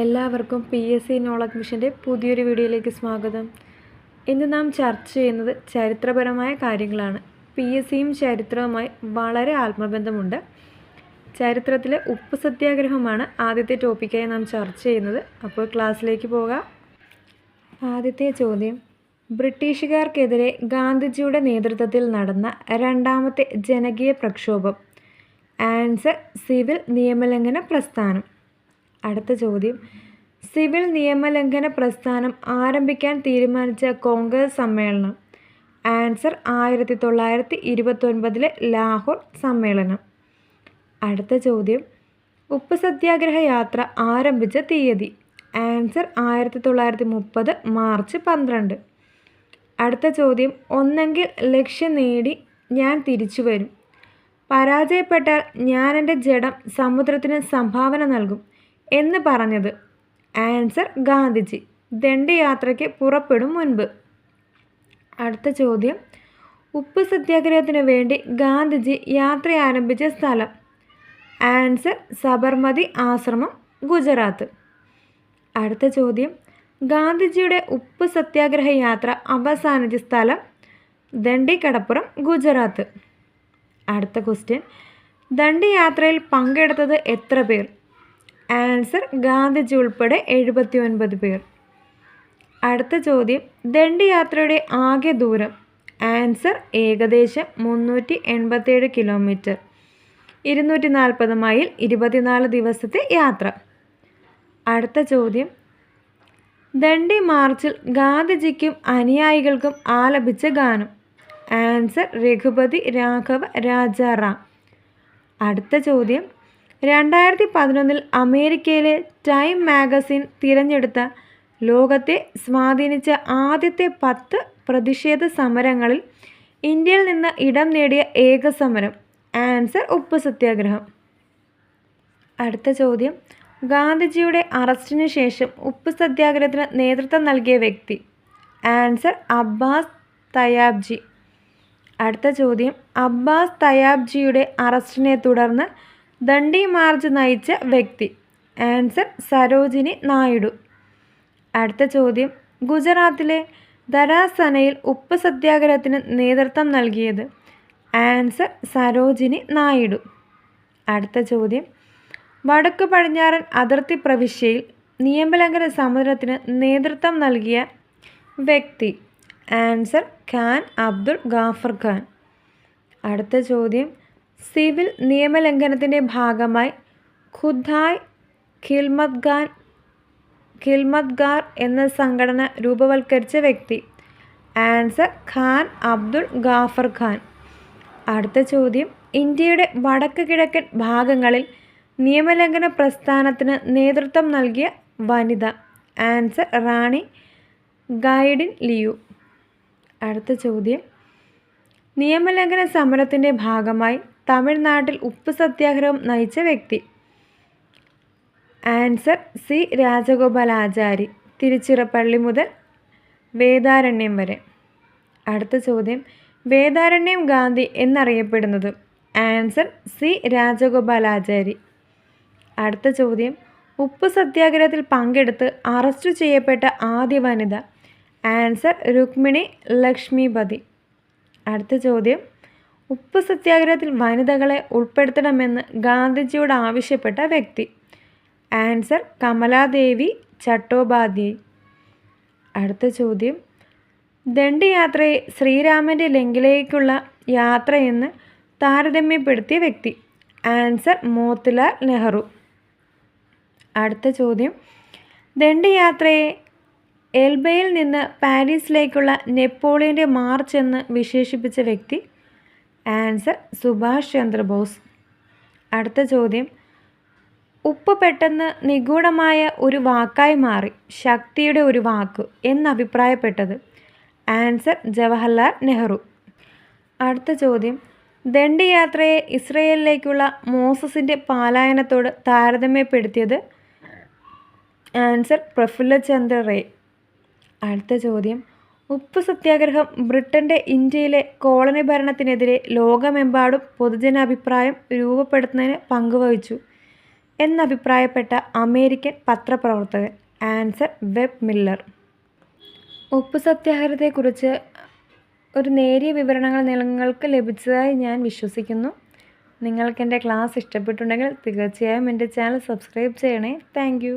എല്ലാവർക്കും P S C knowledge മിഷന്റെ പുതിയൊരു വീഡിയോയിലേക്ക് സ്വാഗതം. ഇന്ന് നാം ചർച്ച ചെയ്യുന്നത് ചരിത്രപരമായ കാര്യങ്ങളാണ്. പി എസ് സിയും ചരിത്രവുമായി വളരെ ആത്മബന്ധമുണ്ട്. ചരിത്രത്തിലെ ഉപ്പ് സത്യാഗ്രഹമാണ് ആദ്യത്തെ ടോപ്പിക്കായി നാം ചർച്ച ചെയ്യുന്നത്. അപ്പോൾ ക്ലാസ്സിലേക്ക് പോകാം. ആദ്യത്തെ ചോദ്യം. ബ്രിട്ടീഷുകാർക്കെതിരെ ഗാന്ധിജിയുടെ നേതൃത്വത്തിൽ നടന്ന രണ്ടാമത്തെ ജനകീയ പ്രക്ഷോഭം. ആൻസർ സിവിൽ നിയമലംഘന പ്രസ്ഥാനം. അടുത്ത ചോദ്യം. സിവിൽ നിയമലംഘന പ്രസ്ഥാനം ആരംഭിക്കാൻ തീരുമാനിച്ച കോൺഗ്രസ് സമ്മേളനം. ആൻസർ ആയിരത്തി തൊള്ളായിരത്തി ഇരുപത്തൊൻപതിലെ ലാഹോർ സമ്മേളനം. അടുത്ത ചോദ്യം. ഉപ്പ് സത്യാഗ്രഹ യാത്ര ആരംഭിച്ച തീയതി. ആൻസർ ആയിരത്തി തൊള്ളായിരത്തി മുപ്പത് മാർച്ച് പന്ത്രണ്ട്. അടുത്ത ചോദ്യം. ഒന്നെങ്കിൽ ലക്ഷ്യം നേടി ഞാൻ തിരിച്ചു വരും പരാജയപ്പെട്ടാൽ ഞാൻ എന്റെ ജഡം സമുദ്രത്തിന് സംഭാവന നൽകും. എന്ന് പറഞ്ഞത്. ആൻസർ ഗാന്ധിജി. ദണ്ഡയാത്രയ്ക്ക് പുറപ്പെടും മുൻപ്. അടുത്ത ചോദ്യം. ഉപ്പ് സത്യാഗ്രഹത്തിനു വേണ്ടി ഗാന്ധിജി യാത്ര ആരംഭിച്ച സ്ഥലം. ആൻസർ സബർമതി ആശ്രമം ഗുജറാത്ത്. അടുത്ത ചോദ്യം. ഗാന്ധിജിയുടെ ഉപ്പ് സത്യാഗ്രഹ യാത്ര അവസാനിച്ച സ്ഥലം ദണ്ഡി കടപ്പുറം ഗുജറാത്ത്. അടുത്ത ക്വസ്റ്റ്യൻ. ദണ്ഡിയാത്രയിൽ പങ്കെടുത്തത് എത്ര പേർ? ആൻസർ ഗാന്ധിജി ഉൾപ്പെടെ എഴുപത്തി ഒൻപത് പേർ. അടുത്ത ചോദ്യം ദണ്ഡിയാത്രയുടെ ആകെ ദൂരം. ആൻസർ ഏകദേശം മുന്നൂറ്റി എൺപത്തേഴ് കിലോമീറ്റർ. ഇരുന്നൂറ്റി നാൽപ്പത് മൈൽ ഇരുപത്തിനാല് ദിവസത്തെ യാത്ര. അടുത്ത ചോദ്യം ദണ്ഡി മാർച്ചിൽ ഗാന്ധിജിക്കും അനുയായികൾക്കും ആലപിച്ച ഗാനം. ആൻസർ രഘുപതി രാഘവ രാജാറാം. അടുത്ത ചോദ്യം രണ്ടായിരത്തി പതിനൊന്നിൽ അമേരിക്കയിലെ ടൈം മാഗസിൻ തിരഞ്ഞെടുത്ത ലോകത്തെ സ്വാധീനിച്ച ആദ്യത്തെ പത്ത് പ്രതിഷേധ സമരങ്ങളിൽ ഇന്ത്യയിൽ നിന്ന് ഇടം നേടിയ ഏക സമരം ആൻസർ ഉപ്പ് സത്യാഗ്രഹം. അടുത്ത ചോദ്യം. ഗാന്ധിജിയുടെ അറസ്റ്റിന് ശേഷം ഉപ്പ് സത്യാഗ്രഹത്തിന് നേതൃത്വം നൽകിയ വ്യക്തി ആൻസർ അബ്ബാസ് തയാബ്ജി. അടുത്ത ചോദ്യം. അബ്ബാസ് തയാബ്ജിയുടെ അറസ്റ്റിനെ തുടർന്ന് ദണ്ഡി മാർച്ച് നയിച്ച വ്യക്തി. ആൻസർ സരോജിനി നായിഡു. അടുത്ത ചോദ്യം. ഗുജറാത്തിലെ ധരാസനയിൽ ഉപ്പ് സത്യാഗ്രഹത്തിന് നേതൃത്വം നൽകിയത് ആൻസർ സരോജിനി നായിഡു. അടുത്ത ചോദ്യം. വടക്കു പടിഞ്ഞാറൻ അതിർത്തി പ്രവിശ്യയിൽ നിയമലംഘന സമരത്തിന് നേതൃത്വം നൽകിയ വ്യക്തി. ആൻസർ ഖാൻ അബ്ദുൾ ഗാഫർ ഖാൻ. അടുത്ത ചോദ്യം. സിവിൽ നിയമലംഘനത്തിന്റെ ഭാഗമായി ഖുദ്ദായ് ഖിൽമത്ഗാൻ ഖിൽമത്ഗാർ എന്ന സംഘടന രൂപവൽക്കരിച്ച വ്യക്തി. ആൻസർ ഖാൻ അബ്ദുൾ ഗാഫർ ഖാൻ. അടുത്ത ചോദ്യം. ഇന്ത്യയുടെ വടക്ക് കിഴക്കൻ ഭാഗങ്ങളിൽ നിയമലംഘന പ്രസ്ഥാനത്തിന് നേതൃത്വം നൽകിയ വനിത. ആൻസർ റാണി ഗൈഡിൻ ലിയു. അടുത്ത ചോദ്യം. നിയമലംഘന സമരത്തിന്റെ ഭാഗമായി തമിഴ്നാട്ടിൽ ഉപ്പ് സത്യാഗ്രഹം നയിച്ച വ്യക്തി. Answer C. രാജഗോപാലാചാരി. തിരുച്ചിറപ്പള്ളി മുതൽ വേദാരണ്യം വരെ. അടുത്ത ചോദ്യം. വേദാരണ്യം ഗാന്ധി എന്നറിയപ്പെടുന്നത്? Answer C. രാജഗോപാലാചാരി. അടുത്ത ചോദ്യം. ഉപ്പ് സത്യാഗ്രഹത്തിൽ പങ്കെടുത്ത് അറസ്റ്റ് ചെയ്യപ്പെട്ട ആദ്യ വനിത. ആൻസർ രുക്മിണി ലക്ഷ്മിപതി. അടുത്ത ചോദ്യം. ഉപ്പ് സത്യാഗ്രഹത്തിൽ വനിതകളെ ഉൾപ്പെടുത്തണമെന്ന് ഗാന്ധിജിയോട് ആവശ്യപ്പെട്ട വ്യക്തി. ആൻസർ കമലാദേവി ചട്ടോപാധ്യായ്. അടുത്ത ചോദ്യം. ദണ്ഡിയാത്രയെ ശ്രീരാമന്റെ ലങ്കിലേക്കുള്ള യാത്രയെന്ന് താരതമ്യപ്പെടുത്തിയ വ്യക്തി. ആൻസർ മോത്തിലാൽ നെഹ്റു. അടുത്ത ചോദ്യം. ദണ്ഡിയാത്രയെ എൽബയിൽ നിന്ന് പാരീസിലേക്കുള്ള നെപ്പോളിയന്റെ മാർച്ച് എന്ന് വിശേഷിപ്പിച്ച വ്യക്തി ആൻസർ സുഭാഷ് ചന്ദ്രബോസ്. അടുത്ത ചോദ്യം. ഉപ്പ് പെട്ടെന്ന് നിഗൂഢമായ ഒരു വാക്കായി മാറി ശക്തിയുടെ ഒരു വാക്ക് എന്നഭിപ്രായപ്പെട്ടത് ആൻസർ ജവഹർലാൽ നെഹ്റു. അടുത്ത ചോദ്യം. ദണ്ഡിയാത്രയെ ഇസ്രയേലിലേക്കുള്ള മോസസിന്റെ പാലായനത്തോട് താരതമ്യപ്പെടുത്തിയത് ആൻസർ പ്രഫുല്ല ചന്ദ്ര റേ. അടുത്ത ചോദ്യം. ഉപ്പ് സത്യാഗ്രഹം ബ്രിട്ടന്റെ ഇന്ത്യയിലെ കോളനി ഭരണത്തിനെതിരെ ലോകമെമ്പാടും പൊതുജനാഭിപ്രായം രൂപപ്പെടുത്തുന്നതിന് പങ്കുവഹിച്ചു എന്നഭിപ്രായപ്പെട്ട അമേരിക്കൻ പത്രപ്രവർത്തകൻ ആൻസർ വെബ് മില്ലർ. ഉപ്പു സത്യാഗ്രഹത്തെക്കുറിച്ച് ഒരു നേരിയ വിവരണങ്ങൾ നിങ്ങൾക്ക് ലഭിച്ചതായി ഞാൻ വിശ്വസിക്കുന്നു. നിങ്ങൾക്ക് എന്റെ ക്ലാസ് ഇഷ്ടപ്പെട്ടുണ്ടെങ്കിൽ തീർച്ചയായും എന്റെ ചാനൽ സബ്സ്ക്രൈബ് ചെയ്യണേ. താങ്ക്